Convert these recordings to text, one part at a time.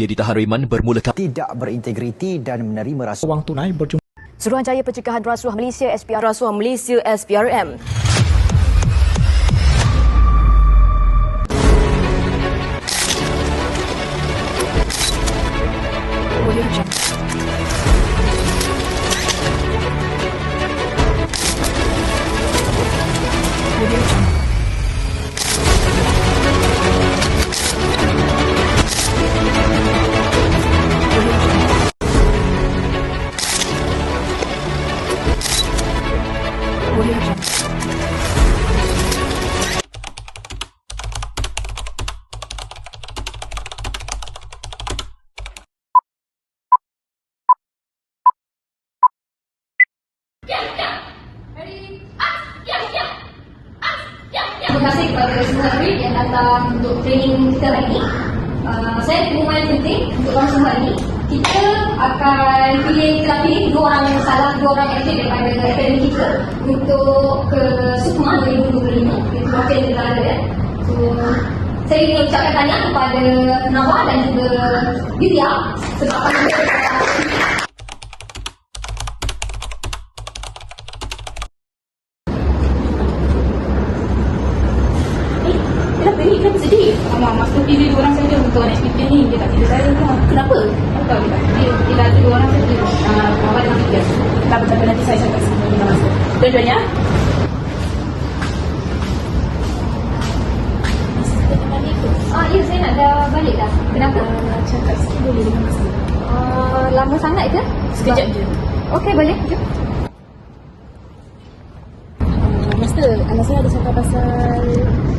Dia ditahan Rayman bermula tidak berintegriti dan menerima rasuah. wang tunai berjumlah Suruhanjaya Pencegahan Rasuah Malaysia SPR Rasuah Malaysia SPRM Terima kasih kepada atlet yang datang untuk training kita hari ini. Uh, saya pengumuman yang penting untuk orang semua ini. Kita akan pilih, telah pilih dua orang yang salah, dua orang atlet daripada akademi kita untuk ke Sukma 2025. Itu wakil negara ya. So, saya ingin ucapkan tanya kepada Nawa dan juga Vidya sebab pada Kenapa ni? Kenapa sedih? Pilih dua orang saja untuk next weekend ni. Dia tak pilih saya pun. Kenapa? Tak tahu dia tak pilih. Dia dah ada dua orang saja. Uh, dengan tiga. Tak apa-apa nanti saya cakap semua dengan master. Dua-dua ya. Ah, ya, saya nak dah balik dah. Kenapa? Uh, cakap sikit boleh dengan master. Uh, lama sangat ke? Sekejap je. Okey, boleh. Jom. Master, anak saya ada cakap pasal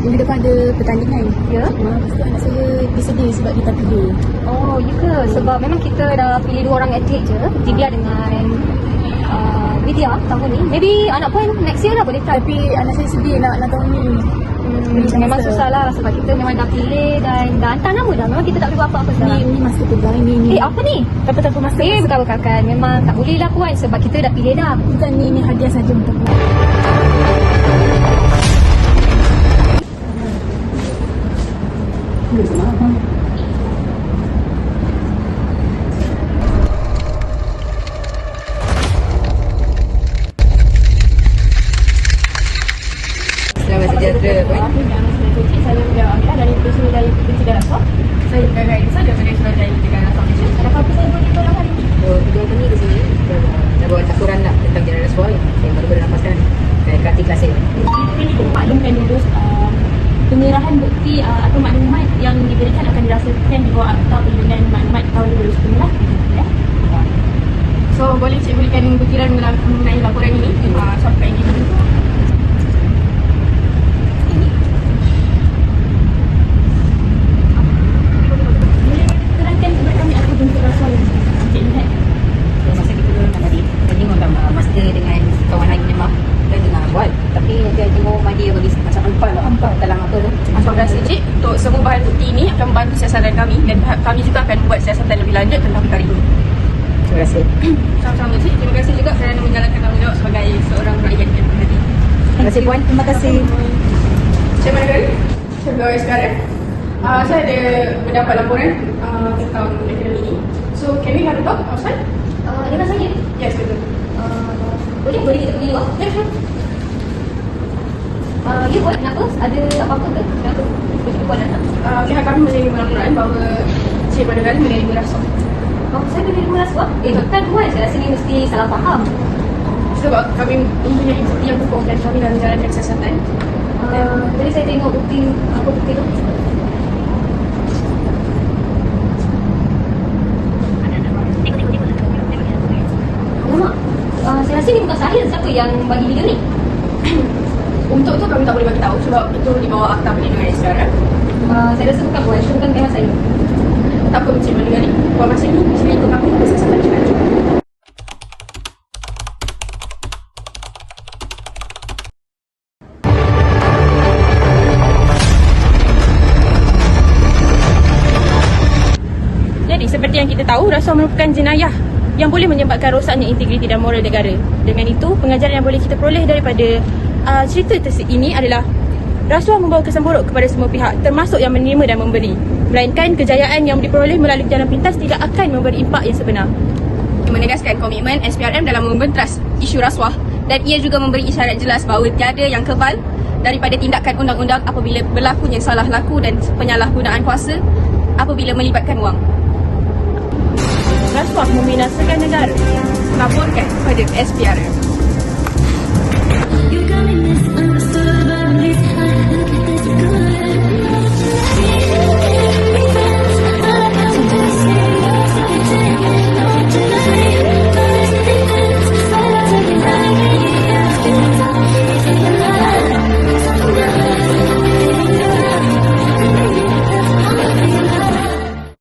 minggu depan ada pertandingan. Ya? Uh, lepas tu anak saya bersedih sebab dia tak pilih. Oh, ya ke? Sebab memang kita dah pilih dua orang atlet je. Divya dengan uh, Vidya tahun ni. Maybe anak pun next year lah boleh try. Tapi anak saya sedih nak, nak tahun ni. Hmm, memang susah lah sebab kita memang dah pilih dan dah hantar nama dah. Memang kita tak boleh buat apa-apa Ni, sekarang. ni master pegang ni. ni. Eh, apa ni? tak apa-apa master. Eh, bukan-bukan. Memang tak boleh lah puan sebab kita dah pilih dah. Bukan ni, ni hadiah saja untuk puan. Selamat sejahtera Puan. Saya punya Aminah dari Perusahaan Daya Pencegahan Rasuah. Saya sebagai Raisa daripada Perusahaan Daya Pencegahan Rasuah Malaysia. Ada apa-apa saya boleh tolong hari ini? Oh, kita orang ni ke sini dah, dah buat takuran lah tentang jalan rasuah yang yang baru boleh lepaskan dari karti kelas saya. Ini pun maklumkan dulu uh, penyerahan uh, maklumat yang diberikan akan dirasaikan di bawah Akta Perlindungan Maklumat tahun 2010 lah. Ya. So, boleh cik berikan butiran mengenai laporan ini? Uh, siapa yang ingin Boleh terangkan kepada kami apa bentuk rasuah yang cik lihat? So, masa kita dulu tadi, kita tengok gambar master dengan kawan lain ni mak dan tengah buat. Tapi nanti saya tengok mak dia bagi macam empat lah, empat talang apa tu. Terima kasih Cik untuk semua bahan bukti ini akan membantu siasatan kami dan kami juga akan membuat siasatan lebih lanjut tentang perkara ini. Terima kasih. Sama-sama Cik. Terima kasih juga kerana menjalankan tanggungjawab sebagai seorang rakyat yang berhati. Terima kasih Puan. Terima kasih. Saya Managari, saya pegawai sekarang. Uh, saya ada mendapat laporan uh, tentang akademi ini. So, can we have a talk outside? Uh, dengan saya. Yes, betul. Uh, boleh? Boleh kita pergi luar? Ya, sure. Uh, ya buat kenapa? Ada apa-apa ke? Kenapa? Buat? Uh, pihak kami menerima laporan bahawa Cik Managari menerima rasuah. Oh, saya boleh terima rasuah? Eh, bukan puan. Saya rasa ni mesti salah faham. Sebab kami mempunyai bukti yang kukuh dan kami dalam menjalankan siasatan. Uh, jadi saya tengok bukti, apa bukti tu? Alamak, uh, saya rasa ni bukan saya siapa yang bagi video ni. Untuk tu kami tak boleh bagi tahu sebab itu di bawah akta perlindungan sekarang. Uh, saya rasa bukan puan, itu bukan memang saya. Tak apa Cik Managari. Puan masa ini, sila ikut ke siasatan Cik Managari. Jadi seperti yang kita tahu rasuah merupakan jenayah yang boleh menyebabkan rosaknya integriti dan moral negara. Dengan itu, pengajaran yang boleh kita peroleh daripada uh, cerita tersi ini adalah rasuah membawa kesan buruk kepada semua pihak termasuk yang menerima dan memberi. Melainkan kejayaan yang diperoleh melalui jalan pintas tidak akan memberi impak yang sebenar. menegaskan komitmen SPRM dalam membenteras isu rasuah dan ia juga memberi isyarat jelas bahawa tiada yang kebal daripada tindakan undang-undang apabila berlakunya salah laku dan penyalahgunaan kuasa apabila melibatkan wang. Rasuah membinasakan negara. Laporkan kepada SPRM. You